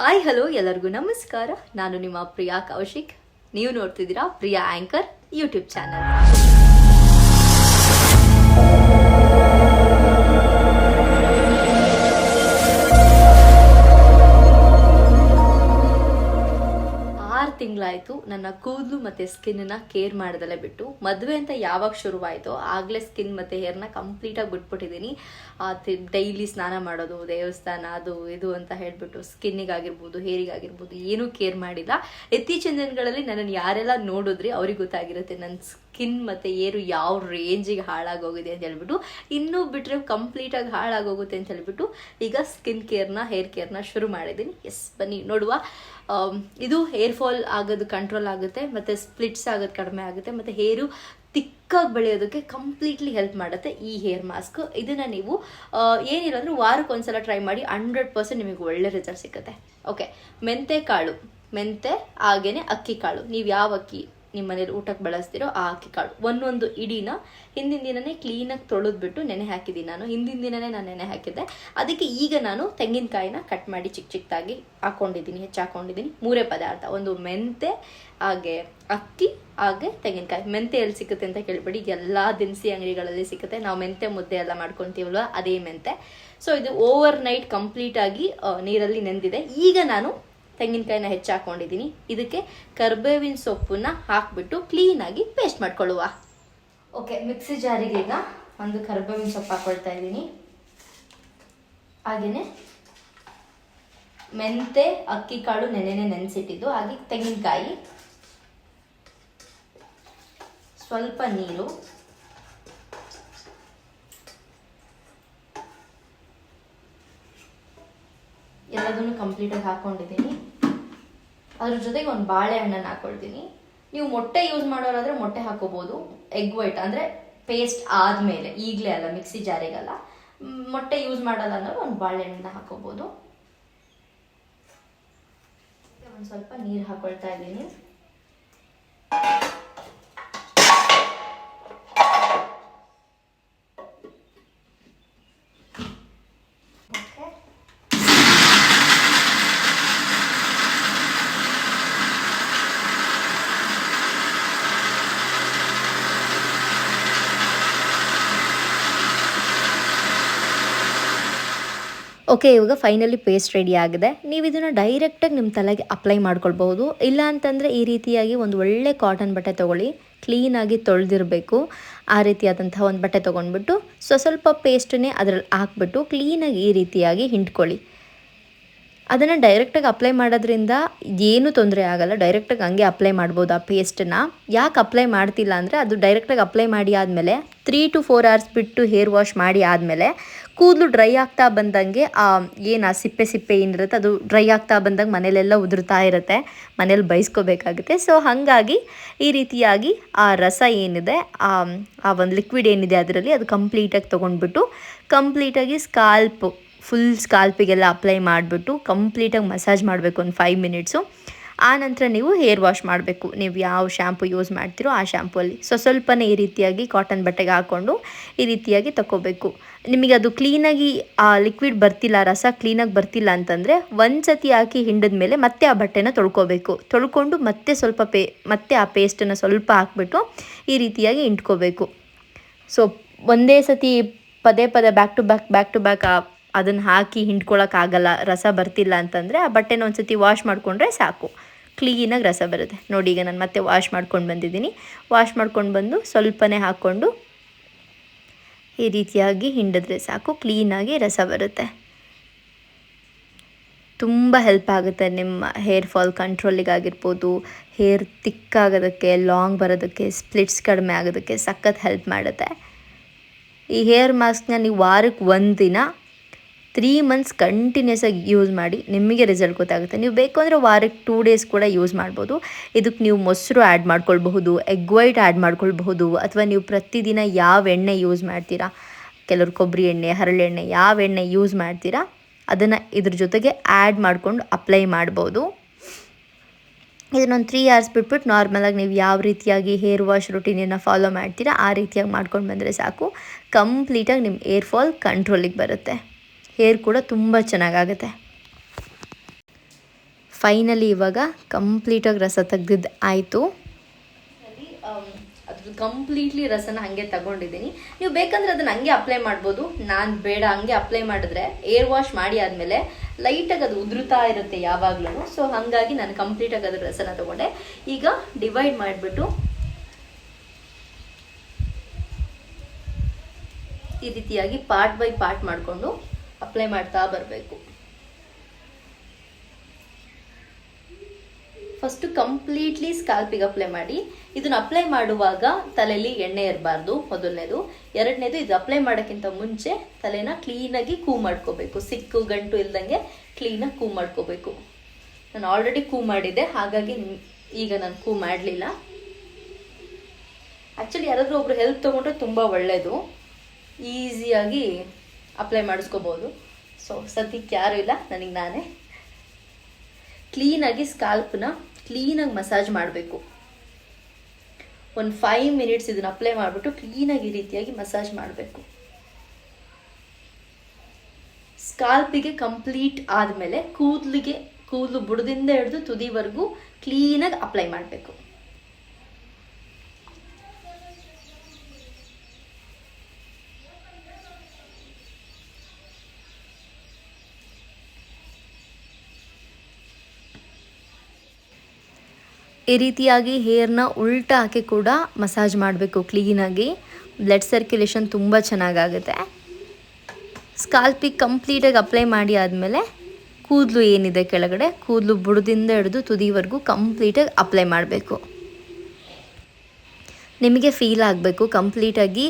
Hi hello ಎಲ್ಲರಿಗೂ ನಮಸ್ಕಾರ. ನಾನು ನಿಮ್ಮ ಪ್ರಿಯಾ ಕೌಶಿಕ್ ನೀವು ನೋಡ್ತಿದ್ದೀರಾ ಪ್ರಿಯಾ ಆಂಕರ್ ಯೂಟ್ಯೂಬ್ ಚಾನಲ್. ತಿಂಗಳಾಯಿತು. ನನ್ನ ಕೂದಲು ಮತ್ತು ಸ್ಕಿನ್ನ ಕೇರ್ ಮಾಡ್ದಲೇ ಬಿಟ್ಟು. ಮದುವೆ ಅಂತ ಯಾವಾಗ ಶುರುವಾಯಿತು ಆಗಲೇ ಸ್ಕಿನ್ ಮತ್ತು ಹೇರ್ನ ಕಂಪ್ಲೀಟಾಗಿ ಬಿಟ್ಬಿಟ್ಟಿದ್ದೀನಿ ಡೈಲಿ ಸ್ನಾನ ಮಾಡೋದು, ದೇವಸ್ಥಾನ, ಅದು, ಇದು ಅಂತ ಹೇಳ್ಬಿಟ್ಟು ಸ್ಕಿನ್ನಿಗಾಗಿರ್ಬೋದು, ಹೇರಿಗಾಗಿರ್ಬೋದು ಏನೂ ಕೇರ್ ಮಾಡಿಲ್ಲ. ಇತ್ತೀಚಿನ ದಿನಗಳಲ್ಲಿ ನನ್ನನ್ನು ಯಾರೆಲ್ಲ ನೋಡಿದ್ರಿ ಅವ್ರಿಗೆ ಗೊತ್ತಾಗಿರುತ್ತೆ. ನನ್ನ ಸ್ಕಿನ್ ಮತ್ತು ಏರು ಯಾವ ರೇಂಜಿಗೆ ಹಾಳಾಗೋಗಿದೆ ಅಂತ ಹೇಳ್ಬಿಟ್ಟು, ಇನ್ನೂ ಬಿಟ್ಟರೆ ಕಂಪ್ಲೀಟಾಗಿ ಹಾಳಾಗೋಗುತ್ತೆ ಅಂತ ಹೇಳ್ಬಿಟ್ಟು ಈಗ ಸ್ಕಿನ್ ಕೇರ್ನ ಹೇರ್ ಕೇರ್ನ ಶುರು ಮಾಡಿದ್ದೀನಿ. ಎಸ್ ಬನ್ನಿ, ನೋಡುವ. ಇದು ಹೇರ್ ಫಾಲ್ ಆಗೋದು ಕಂಟ್ರೋಲ್ ಆಗುತ್ತೆ, ಮತ್ತು ಸ್ಪ್ಲಿಟ್ಸ್ ಆಗೋದು ಕಡಿಮೆ ಆಗುತ್ತೆ, ಮತ್ತು ಹೇರು ತಿಕ್ಕಾಗಿ ಬೆಳೆಯೋದಕ್ಕೆ ಕಂಪ್ಲೀಟ್ಲಿ ಹೆಲ್ಪ್ ಮಾಡುತ್ತೆ ಈ ಹೇರ್ ಮಾಸ್ಕ್ ಇದನ್ನು ನೀವು ಏನಿಲ್ಲ ಅಂದರೆ ವಾರಕ್ಕೆ ಒಂದ್ಸಲ ಟ್ರೈ ಮಾಡಿ ಹಂಡ್ರೆಡ್ ಪರ್ಸೆಂಟ್ ನಿಮಗೆ ಒಳ್ಳೆ ರಿಸಲ್ಟ್ ಸಿಗುತ್ತೆ ಓಕೆ ಮೆಂತೆ ಕಾಳು, ಮೆಂತೆ, ಹಾಗೇನೆ ಅಕ್ಕಿ ಕಾಳು. ನೀವು ಯಾವ ಅಕ್ಕಿ ನಿಮ್ಮ ಮನೇಲಿ ಊಟಕ್ಕೆ ಬಳಸ್ತಿರೋ ಆ ಅಕ್ಕಿ ಕಾಳು. ಒಂದೊಂದು ಇಡೀನ ಹಿಂದಿನ ದಿನನೇ ಕ್ಲೀನಾಗಿ ತೊಳೆದ್ಬಿಟ್ಟು ನೆನೆ ಹಾಕಿದ್ದೀನಿ ನಾನು. ಹಿಂದಿನ ದಿನನೇ ನಾನು ನೆನೆ ಹಾಕಿದ್ದೆ. ಅದಕ್ಕೆ ಈಗ ನಾನು ತೆಂಗಿನಕಾಯಿನ ಕಟ್ ಮಾಡಿ ಚಿಕ್ಕ ಚಿಕ್ಕದಾಗಿ ಹಾಕೊಂಡಿದ್ದೀನಿ ಹೆಚ್ಚು ಹಾಕೊಂಡಿದ್ದೀನಿ ಮೂರೇ ಪದಾರ್ಥ. ಒಂದು ಮೆಂತೆ, ಹಾಗೆ ಅಕ್ಕಿ, ಹಾಗೆ ತೆಂಗಿನಕಾಯಿ. ಮೆಂತೆ ಎಲ್ಲಿ ಸಿಗುತ್ತೆ ಅಂತ ಕೇಳ್ಬೇಡಿ. ಎಲ್ಲ ದಿನಸಿ ಅಂಗಡಿಗಳಲ್ಲಿ ಸಿಗುತ್ತೆ. ನಾವು ಮೆಂತೆ ಮುದ್ದೆ ಎಲ್ಲ ಮಾಡ್ಕೊತೀವಲ್ವ? ಅದೇ ಮೆಂತೆ. ಸೊ ಇದು ಓವರ್ ನೈಟ್ ಕಂಪ್ಲೀಟಾಗಿ ನೀರಲ್ಲಿ ನೆಂದಿದೆ. ಈಗ ನಾನು ತೆಂಗಿನಕಾಯಿನ ಹೆಚ್ಚು ಹಾಕೊಂಡಿದ್ದೀನಿ ಇದಕ್ಕೆ ಕರ್ಬೇವಿನ ಸೊಪ್ಪನ್ನ ಹಾಕ್ಬಿಟ್ಟು ಕ್ಲೀನಾಗಿ ಪೇಸ್ಟ್ ಮಾಡ್ಕೊಳ್ಳುವ. ಓಕೆ ಮಿಕ್ಸಿ ಜಾರಿಗೆ ಈಗ ಒಂದು ಕರ್ಬೇವಿನ ಸೊಪ್ಪು ಹಾಕೊಳ್ತಾ ಇದ್ದೀನಿ. ಹಾಗೆಯೇ ಮೆಂತೆ, ಅಕ್ಕಿ, ಕಾಳು ನೆನೆನೆ ನೆನೆಸಿಟ್ಟಿದ್ದು, ಹಾಗೆ ತೆಂಗಿನಕಾಯಿ. ಸ್ವಲ್ಪ ನೀರು. ಎಲ್ಲದನ್ನು ಕಂಪ್ಲೀಟಾಗಿ ಹಾಕೊಂಡಿದ್ದೀನಿ. ಅದ್ರ ಜೊತೆಗೆ ಒಂದು ಬಾಳೆಹಣ್ಣನ್ನು ಹಾಕೊಳ್ತೀನಿ. ನೀವು ಮೊಟ್ಟೆ ಯೂಸ್ ಮಾಡೋರಾದ್ರೆ ಮೊಟ್ಟೆ ಹಾಕೋಬಹುದು ಎಗ್ ವೈಟ್ ಅಂದ್ರೆ ಪೇಸ್ಟ್ ಆದ್ಮೇಲೆ, ಈಗಲೇ ಅಲ್ಲ, ಮಿಕ್ಸಿ ಜಾರಿಗಲ್ಲ. ಮೊಟ್ಟೆ ಯೂಸ್ ಮಾಡಲ್ಲ ಅನ್ನೋರು ಒಂದು ಬಾಳೆಹಣ್ಣನ್ನ ಹಾಕೋಬಹುದು ಒಂದು ಸ್ವಲ್ಪ ನೀರು ಹಾಕೊಳ್ತಾ ಇದ್ದೀನಿ. ಓಕೆ ಇವಾಗ ಫೈನಲಿ ಪೇಸ್ಟ್ ರೆಡಿ ಆಗಿದೆ. ನೀವು ಇದನ್ನು ಡೈರೆಕ್ಟಾಗಿ ನಿಮ್ಮ ತಲೆಗೆ ಅಪ್ಲೈ ಮಾಡ್ಕೊಳ್ಬಹುದು. ಇಲ್ಲ ಅಂತಂದರೆ ಈ ರೀತಿಯಾಗಿ ಒಂದು ಒಳ್ಳೆ ಕಾಟನ್ ಬಟ್ಟೆ ತೊಗೊಳ್ಳಿ. ಕ್ಲೀನಾಗಿ ತೊಳೆದಿರಬೇಕು. ಆ ರೀತಿಯಾದಂತಹ ಒಂದು ಬಟ್ಟೆ ತೊಗೊಂಡ್ಬಿಟ್ಟು ಸೊ ಸ್ವಲ್ಪ ಪೇಸ್ಟನ್ನೇ ಅದರಲ್ಲಿ ಹಾಕ್ಬಿಟ್ಟು ಕ್ಲೀನಾಗಿ ಈ ರೀತಿಯಾಗಿ ಹಿಂಡ್ಕೊಳ್ಳಿ. ಅದನ್ನು ಡೈರೆಕ್ಟಾಗಿ ಅಪ್ಲೈ ಮಾಡೋದ್ರಿಂದ ಏನೂ ತೊಂದರೆ ಆಗಲ್ಲ. ಡೈರೆಕ್ಟಾಗಿ ಹಂಗೆ ಅಪ್ಲೈ ಮಾಡ್ಬೋದು ಆ ಪೇಸ್ಟನ್ನ ಯಾಕೆ ಅಪ್ಲೈ ಮಾಡ್ತಿಲ್ಲ ಅಂದರೆ ಅದು ಡೈರೆಕ್ಟಾಗಿ ಅಪ್ಲೈ ಮಾಡಿ ಆದಮೇಲೆ ತ್ರೀ ಟು ಫೋರ್ ಅವರ್ಸ್ ಬಿಟ್ಟು ಹೇರ್ ವಾಶ್ ಮಾಡಿ ಆದಮೇಲೆ ಕೂದಲು ಡ್ರೈ ಆಗ್ತಾ ಬಂದಂಗೆ ಆ, ಏನು ಆ ಸಿಪ್ಪೆ ಸಿಪ್ಪೆ ಏನಿರುತ್ತೆ, ಅದು ಡ್ರೈ ಆಗ್ತಾ ಬಂದಂಗೆ ಮನೇಲೆಲ್ಲ ಉದುರ್ತಾ ಇರುತ್ತೆ, ಮನೇಲಿ ಬಯಸ್ಕೋಬೇಕಾಗುತ್ತೆ ಸೊ ಹಾಗಾಗಿ ಈ ರೀತಿಯಾಗಿ ಆ ರಸ ಏನಿದೆ, ಆ ಆ ಒಂದು ಲಿಕ್ವಿಡ್ ಏನಿದೆ ಅದರಲ್ಲಿ ಅದು ಕಂಪ್ಲೀಟಾಗಿ ತೊಗೊಂಡ್ಬಿಟ್ಟು ಕಂಪ್ಲೀಟಾಗಿ ಸ್ಕಾಲ್ಪ್ ಫುಲ್ ಸ್ಕಾಲ್ಪಿಗೆಲ್ಲ ಅಪ್ಲೈ ಮಾಡಿಬಿಟ್ಟು ಕಂಪ್ಲೀಟಾಗಿ ಮಸಾಜ್ ಮಾಡಬೇಕು ಒಂದು ಫೈವ್ ಮಿನಿಟ್ಸು ಆ ನಂತರ ನೀವು ಹೇರ್ ವಾಶ್ ಮಾಡಬೇಕು. ನೀವು ಯಾವ ಶ್ಯಾಂಪು ಯೂಸ್ ಮಾಡ್ತೀರೋ ಆ ಶ್ಯಾಂಪುವಲ್ಲಿ ಸೊ ಸ್ವಲ್ಪನೇ ಈ ರೀತಿಯಾಗಿ ಕಾಟನ್ ಬಟ್ಟೆಗೆ ಹಾಕ್ಕೊಂಡು ಈ ರೀತಿಯಾಗಿ ತಗೋಬೇಕು ನಿಮಗೆ ಅದು ಕ್ಲೀನಾಗಿ ಆ ಲಿಕ್ವಿಡ್ ಬರ್ತಿಲ್ಲ, ರಸ ಕ್ಲೀನಾಗಿ ಬರ್ತಿಲ್ಲ ಅಂತಂದರೆ ಒಂದು ಸತಿ ಹಾಕಿ ಹಿಂಡಿದ ಮೇಲೆ ಮತ್ತೆ ಆ ಬಟ್ಟೆನ ತೊಳ್ಕೊಬೇಕು. ತೊಳ್ಕೊಂಡು ಮತ್ತೆ ಸ್ವಲ್ಪ ಪೇ, ಮತ್ತೆ ಆ ಪೇಸ್ಟನ್ನು ಸ್ವಲ್ಪ ಹಾಕ್ಬಿಟ್ಟು ಈ ರೀತಿಯಾಗಿ ಇಂಟ್ಕೋಬೇಕು ಸೊ ಒಂದೇ ಸತಿ ಪದೇ ಪದೇ back to back back to back ಅದನ್ನು ಹಾಕಿ ಹಿಂಡ್ಕೊಳಕ್ಕಾಗಲ್ಲ ರಸ ಬರ್ತಿಲ್ಲ ಅಂತಂದರೆ ಆ ಬಟ್ಟೆನ ಒಂದು ಸತಿ ವಾಶ್ ಮಾಡಿಕೊಂಡ್ರೆ ಸಾಕು. ಕ್ಲೀನಾಗಿ ರಸ ಬರುತ್ತೆ. ನೋಡಿ ಈಗ ನಾನು ಮತ್ತೆ ವಾಶ್ ಮಾಡ್ಕೊಂಡು ಬಂದಿದ್ದೀನಿ. ವಾಶ್ ಮಾಡ್ಕೊಂಡು ಬಂದು ಸ್ವಲ್ಪನೇ ಹಾಕ್ಕೊಂಡು ಈ ರೀತಿಯಾಗಿ ಹಿಂಡಿದ್ರೆ ಸಾಕು. ಕ್ಲೀನಾಗಿ ರಸ ಬರುತ್ತೆ. ತುಂಬ ಹೆಲ್ಪ್ ಆಗುತ್ತೆ ನಿಮ್ಮ ಹೇರ್ ಫಾಲ್ ಕಂಟ್ರೋಲಿಗಾಗಿರ್ಬೋದು ಹೇರ್ ತಿಕ್ಕಾಗೋದಕ್ಕೆ ಲಾಂಗ್ ಬರೋದಕ್ಕೆ ಸ್ಪ್ಲಿಟ್ಸ್ ಕಡಿಮೆ ಆಗೋದಕ್ಕೆ ಸಖತ್ ಹೆಲ್ಪ್ ಮಾಡುತ್ತೆ. ಈ ಹೇರ್ ಮಾಸ್ಕ್ನ ನೀವು ವಾರಕ್ಕೆ ಒಂದು ದಿನ ತ್ರೀ ಮಂತ್ಸ್ ಕಂಟಿನ್ಯೂಸ್ ಆಗಿ ಯೂಸ್ ಮಾಡಿ ನಿಮಗೆ ರಿಸಲ್ಟ್ ಗೊತ್ತಾಗುತ್ತೆ. ನೀವು ಬೇಕು ಅಂದರೆ ವಾರಕ್ಕೆ ಟೂ ಡೇಸ್ ಕೂಡ ಯೂಸ್ ಮಾಡ್ಬೋದು. ಇದಕ್ಕೆ ನೀವು ಮೊಸರು ಆ್ಯಡ್ ಮಾಡ್ಕೊಳ್ಬಹುದು ಎಗ್ ವೈಟ್ ಆ್ಯಡ್ ಮಾಡ್ಕೊಳ್ಬಹುದು, ಅಥವಾ ನೀವು ಪ್ರತಿದಿನ ಯಾವ ಎಣ್ಣೆ ಯೂಸ್ ಮಾಡ್ತೀರಾ? ಕೆಲವರು ಕೊಬ್ಬರಿ ಎಣ್ಣೆ ಹರಳೆಣ್ಣೆ ಯಾವ ಎಣ್ಣೆ ಯೂಸ್ ಮಾಡ್ತೀರಾ? ಅದನ್ನು ಇದ್ರ ಜೊತೆಗೆ ಆ್ಯಡ್ ಮಾಡ್ಕೊಂಡು ಅಪ್ಲೈ ಮಾಡ್ಬೋದು. ಇದನ್ನೊಂದು ತ್ರೀ ಅವರ್ಸ್ ಬಿಟ್ಬಿಟ್ಟು ನಾರ್ಮಲಾಗಿ ನೀವು ಯಾವ ರೀತಿಯಾಗಿ ಹೇರ್ ವಾಶ್ ರುಟೀನನ್ನು ಫಾಲೋ ಮಾಡ್ತೀರಾ, ಆ ರೀತಿಯಾಗಿ ಮಾಡ್ಕೊಂಡು ಬಂದರೆ ಸಾಕು. ಕಂಪ್ಲೀಟಾಗಿ ನಿಮ್ಮ ಏರ್ ಫಾಲ್ ಕಂಟ್ರೋಲಿಗೆ ಬರುತ್ತೆ. ಹೇರ್ ಕೂಡ ತುಂಬ ಚೆನ್ನಾಗಾಗುತ್ತೆ. ಫೈನಲಿ ಇವಾಗ ಕಂಪ್ಲೀಟಾಗಿ ರಸ ತೆಗ್ದಿದ್ದು ಆಯಿತು. ಅದ್ರ ಕಂಪ್ಲೀಟ್ಲಿ ರಸನ ಹಾಗೆ ತಗೊಂಡಿದ್ದೀನಿ. ನೀವು ಬೇಕಂದ್ರೆ ಅದನ್ನ ಹಂಗೆ ಅಪ್ಲೈ ಮಾಡ್ಬೋದು. ನಾನು ಬೇಡ, ಹಂಗೆ ಅಪ್ಲೈ ಮಾಡಿದ್ರೆ ಏರ್ ವಾಶ್ ಮಾಡಿ ಆದಮೇಲೆ ಲೈಟಾಗಿ ಅದು ಉದುರುತ್ತಾ ಇರುತ್ತೆ ಯಾವಾಗಲೂ ಸೊ ಹಾಗಾಗಿ ನಾನು ಕಂಪ್ಲೀಟಾಗಿ ಅದ್ರ ರಸನ ತಗೊಂಡೆ. ಈಗ ಡಿವೈಡ್ ಮಾಡಿಬಿಟ್ಟು ಈ ರೀತಿಯಾಗಿ ಪಾರ್ಟ್ ಬೈ ಪಾರ್ಟ್ ಮಾಡಿಕೊಂಡು ಅಪ್ಲೈ ಮಾಡ್ತಾ ಬರಬೇಕು. ಫಸ್ಟ್ ಕಂಪ್ಲೀಟ್ಲಿ ಸ್ಕಾಲ್ಪಿಗೆ ಅಪ್ಲೈ ಮಾಡಿ. ಇದನ್ನ ಅಪ್ಲೈ ಮಾಡುವಾಗ ತಲೆಯಲ್ಲಿ ಎಣ್ಣೆ ಇರಬಾರ್ದು. ಮೊದಲನೇದು. ಎರಡನೇದು ಇದು ಅಪ್ಲೈ ಮಾಡೋಕ್ಕಿಂತ ಮುಂಚೆ ತಲೆನ ಕ್ಲೀನಾಗಿ ಕೂ ಮಾಡ್ಕೋಬೇಕು. ಸಿಕ್ಕು, ಗಂಟು ಇಲ್ದಂಗೆ ಕ್ಲೀನಾಗಿ ಕೂ ಮಾಡ್ಕೋಬೇಕು. ನಾನು ಆಲ್ರೆಡಿ ಕೂ ಮಾಡಿದೆ ಹಾಗಾಗಿ ಈಗ ನಾನು ಕೂ ಮಾಡಲಿಲ್ಲ. ಆ್ಯಕ್ಚುಲಿ ಯಾರಾದರೂ ಒಬ್ರು ಹೆಲ್ಪ್ ತೊಗೊಂಡ್ರೆ ತುಂಬ ಒಳ್ಳೆಯದು ಈಸಿಯಾಗಿ ಅಪ್ಲೈ ಮಾಡಿಸ್ಕೋಬೋದು. ಸೊ ಸದ್ಯಕ್ಕೆ ಯಾರೂ ಇಲ್ಲ, ನನಗೆ ನಾನೇ. ಕ್ಲೀನಾಗಿ ಸ್ಕಾಲ್ಪ್ನ ಕ್ಲೀನಾಗಿ ಮಸಾಜ್ ಮಾಡಬೇಕು. ಒಂದು ಫೈವ್ ಮಿನಿಟ್ಸ್ ಇದನ್ನ ಅಪ್ಲೈ ಮಾಡಿಬಿಟ್ಟು ಕ್ಲೀನಾಗಿ ಈ ರೀತಿಯಾಗಿ ಮಸಾಜ್ ಮಾಡಬೇಕು. ಸ್ಕಾಲ್ಪಿಗೆ ಕಂಪ್ಲೀಟ್ ಆದಮೇಲೆ ಕೂದಲಿಗೆ, ಕೂದಲು ಬುಡದಿಂದ ಹಿಡಿದು ತುದಿವರೆಗೂ ಕ್ಲೀನಾಗಿ ಅಪ್ಲೈ ಮಾಡಬೇಕು. ಈ ರೀತಿಯಾಗಿ ಹೇರ್ನ ಉಲ್ಟಾ ಹಾಕಿ ಕೂಡ ಮಸಾಜ್ ಮಾಡಬೇಕು ಕ್ಲೀನಾಗಿ ಬ್ಲಡ್ ಸರ್ಕ್ಯುಲೇಷನ್ ತುಂಬ ಚೆನ್ನಾಗಾಗುತ್ತೆ. ಸ್ಕಾಲ್ಪಿಗೆ ಕಂಪ್ಲೀಟಾಗಿ ಅಪ್ಲೈ ಮಾಡಿ ಆದಮೇಲೆ ಕೂದಲು ಏನಿದೆ ಕೆಳಗಡೆ, ಕೂದಲು ಬುಡದಿಂದ ಹಿಡಿದು ತುದಿವರೆಗೂ ಕಂಪ್ಲೀಟಾಗಿ ಅಪ್ಲೈ ಮಾಡಬೇಕು. ನಿಮಗೆ ಫೀಲ್ ಆಗಬೇಕು. ಕಂಪ್ಲೀಟಾಗಿ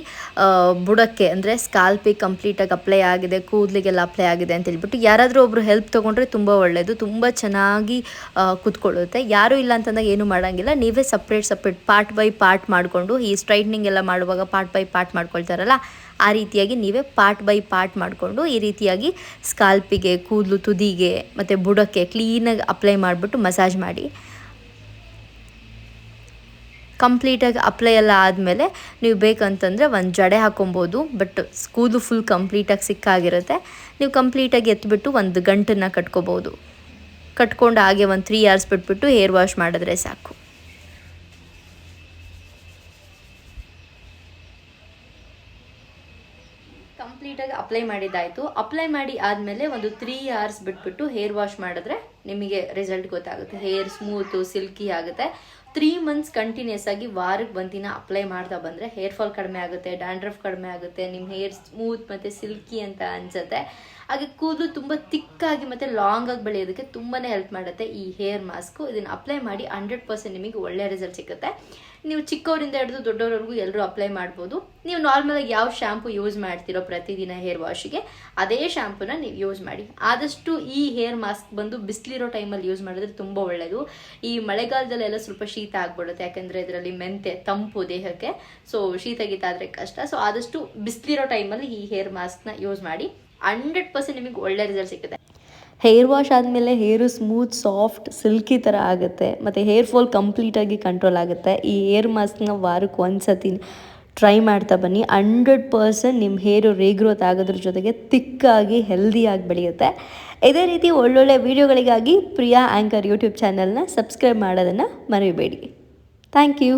ಬುಡಕ್ಕೆ ಅಂದರೆ ಸ್ಕಾಲ್ಪಿಗೆ ಕಂಪ್ಲೀಟಾಗಿ ಅಪ್ಲೈ ಆಗಿದೆ, ಕೂದಲಿಗೆಲ್ಲ ಅಪ್ಲೈ ಆಗಿದೆ ಅಂತ ಹೇಳ್ಬಿಟ್ಟು ಯಾರಾದರೂ ಒಬ್ಬರು ಹೆಲ್ಪ್ ತೊಗೊಂಡ್ರೆ ತುಂಬ ಒಳ್ಳೆಯದು ತುಂಬ ಚೆನ್ನಾಗಿ ಕೂತ್ಕೊಳ್ಳುತ್ತೆ. ಯಾರೂ ಇಲ್ಲ ಅಂತಂದಾಗ ಏನು ಮಾಡೋಂಗಿಲ್ಲ. ನೀವೇ separate separate part by part ಮಾಡಿಕೊಂಡು, ಈ ಸ್ಟ್ರೈಟ್ನಿಂಗ್ ಎಲ್ಲ ಮಾಡುವಾಗ ಪಾರ್ಟ್ ಬೈ ಪಾರ್ಟ್ ಮಾಡ್ಕೊಳ್ತಾರಲ್ಲ, ಆ ರೀತಿಯಾಗಿ ನೀವೇ ಪಾರ್ಟ್ ಬೈ ಪಾರ್ಟ್ ಮಾಡಿಕೊಂಡು, ಈ ರೀತಿಯಾಗಿ ಸ್ಕಾಲ್ಪಿಗೆ ಕೂದಲು ತುದಿಗೆ ಮತ್ತು ಬುಡಕ್ಕೆ ಕ್ಲೀನಾಗಿ ಅಪ್ಲೈ ಮಾಡಿಬಿಟ್ಟು ಮಸಾಜ್ ಮಾಡಿ. ಕಂಪ್ಲೀಟಾಗಿ ಅಪ್ಲೈ ಎಲ್ಲ ಆದಮೇಲೆ ನೀವು ಬೇಕಂತಂದರೆ ಒಂದು ಜಡೆ ಹಾಕೊಬೋದು ಬಟ್ ಕೂದಲು ಫುಲ್ ಕಂಪ್ಲೀಟಾಗಿ ಸಿಕ್ಕಾಗಿರುತ್ತೆ. ನೀವು ಕಂಪ್ಲೀಟಾಗಿ ಎತ್ತಿಬಿಟ್ಟು ಒಂದು ಗಂಟನ್ನು ಕಟ್ಕೋಬೋದು. ಕಟ್ಕೊಂಡು ಹಾಗೆ ಒಂದು ತ್ರೀ ಅವರ್ಸ್ ಬಿಟ್ಬಿಟ್ಟು ಹೇರ್ ವಾಶ್ ಮಾಡಿದ್ರೆ ಸಾಕು. ಕಂಪ್ಲೀಟಾಗಿ ಅಪ್ಲೈ ಮಾಡಿದ್ದಾಯಿತು. ಅಪ್ಲೈ ಮಾಡಿ ಆದಮೇಲೆ ಒಂದು ತ್ರೀ ಅವರ್ಸ್ ಬಿಟ್ಬಿಟ್ಟು ಹೇರ್ ವಾಶ್ ಮಾಡಿದ್ರೆ ನಿಮಗೆ ರಿಸಲ್ಟ್ ಗೊತ್ತಾಗುತ್ತೆ. ಹೇರ್ ಸ್ಮೂತು ಸಿಲ್ಕಿ ಆಗುತ್ತೆ. ತ್ರೀ ಮಂತ್ಸ್ ಕಂಟಿನ್ಯೂಸ್ ಆಗಿ ವಾರಕ್ಕೆ ಬಂದಿನ ದಿನ ಅಪ್ಲೈ ಮಾಡ್ತಾ ಬಂದರೆ ಹೇರ್ ಫಾಲ್ ಕಡಿಮೆ ಆಗುತ್ತೆ ಡ್ಯಾಂಡ್ರಫ್ ಕಡಿಮೆ ಆಗುತ್ತೆ ನಿಮ್ಮ ಹೇರ್ ಸ್ಮೂತ್ ಮತ್ತು ಸಿಲ್ಕಿ ಅಂತ ಅನಿಸುತ್ತೆ. ಹಾಗೆ ಕೂದಲು ತುಂಬ ತಿಕ್ಕಾಗಿ ಮತ್ತು ಲಾಂಗ್ ಆಗಿ ಬೆಳೆಯೋದಕ್ಕೆ ತುಂಬಾ ಹೆಲ್ಪ್ ಮಾಡುತ್ತೆ ಈ ಹೇರ್ ಮಾಸ್ಕು ಇದನ್ನು ಅಪ್ಲೈ ಮಾಡಿ ಹಂಡ್ರೆಡ್ ಪರ್ಸೆಂಟ್ ನಿಮಗೆ ಒಳ್ಳೆ ರಿಸಲ್ಟ್ ಸಿಗುತ್ತೆ. ನೀವು ಚಿಕ್ಕವರಿಂದ ಹಿಡಿದು ದೊಡ್ಡವರವರೆಗೂ ಎಲ್ಲರೂ ಅಪ್ಲೈ ಮಾಡ್ಬೋದು. ನೀವು ನಾರ್ಮಲಾಗಿ ಯಾವ ಶ್ಯಾಂಪು ಯೂಸ್ ಮಾಡ್ತಿರೋ ಪ್ರತಿದಿನ ಹೇರ್ ವಾಶಿಗೆ ಅದೇ ಶ್ಯಾಂಪೂನ ನೀವು ಯೂಸ್ ಮಾಡಿ. ಆದಷ್ಟು ಈ ಹೇರ್ ಮಾಸ್ಕ್ ಬಂದು ಬಿಸಿಲಿರೋ ಟೈಮಲ್ಲಿ ಯೂಸ್ ಮಾಡಿದ್ರೆ ತುಂಬ ಒಳ್ಳೆಯದು ಈ ಮಳೆಗಾಲದಲ್ಲೆಲ್ಲ ಸ್ವಲ್ಪ ಶೀತ ಆಗ್ಬಿಡುತ್ತೆ, ಯಾಕಂದರೆ ಇದರಲ್ಲಿ ಮೆಂತೆ, ತಂಪು ದೇಹಕ್ಕೆ. ಸೊ ಶೀತ ಗೀತ ಆದರೆ ಕಷ್ಟ. ಸೊ ಆದಷ್ಟು ಬಿಸಿಲಿರೋ ಟೈಮಲ್ಲಿ ಈ ಹೇರ್ ಮಾಸ್ಕ್ನ ಯೂಸ್ ಮಾಡಿ. ಹಂಡ್ರೆಡ್ ಪರ್ಸೆಂಟ್ ನಿಮಗೆ ಒಳ್ಳೆ ರಿಸಲ್ಟ್ ಸಿಗುತ್ತೆ. ಹೇರ್ ವಾಶ್ ಆದಮೇಲೆ ಹೇರು ಸ್ಮೂತ್ ಸಾಫ್ಟ್ ಸಿಲ್ಕಿ ಥರ ಆಗುತ್ತೆ. ಮತ್ತು ಹೇರ್ ಫಾಲ್ ಕಂಪ್ಲೀಟಾಗಿ ಕಂಟ್ರೋಲ್ ಆಗುತ್ತೆ. ಈ ಹೇರ್ ಮಾಸ್ಕ್ನ ವಾರಕ್ಕೆ ಒಂದು ಸತಿ ಟ್ರೈ ಮಾಡ್ತಾ ಬನ್ನಿ. ಹಂಡ್ರೆಡ್ ಪರ್ಸೆಂಟ್ ನಿಮ್ಮ ಹೇರು ರೀಗ್ರೋತ್ ಆಗೋದ್ರ ಜೊತೆಗೆ ತಿಕ್ಕಾಗಿ ಹೆಲ್ದಿಯಾಗಿ ಬೆಳೆಯುತ್ತೆ. ಇದೇ ರೀತಿ ಒಳ್ಳೊಳ್ಳೆ ವೀಡಿಯೋಗಳಿಗಾಗಿ ಪ್ರಿಯಾ ಆ್ಯಂಕರ್ ಯೂಟ್ಯೂಬ್ ಚಾನಲ್ನ ಸಬ್ಸ್ಕ್ರೈಬ್ ಮಾಡೋದನ್ನು ಮರೆಯಬೇಡಿ ಥ್ಯಾಂಕ್ ಯು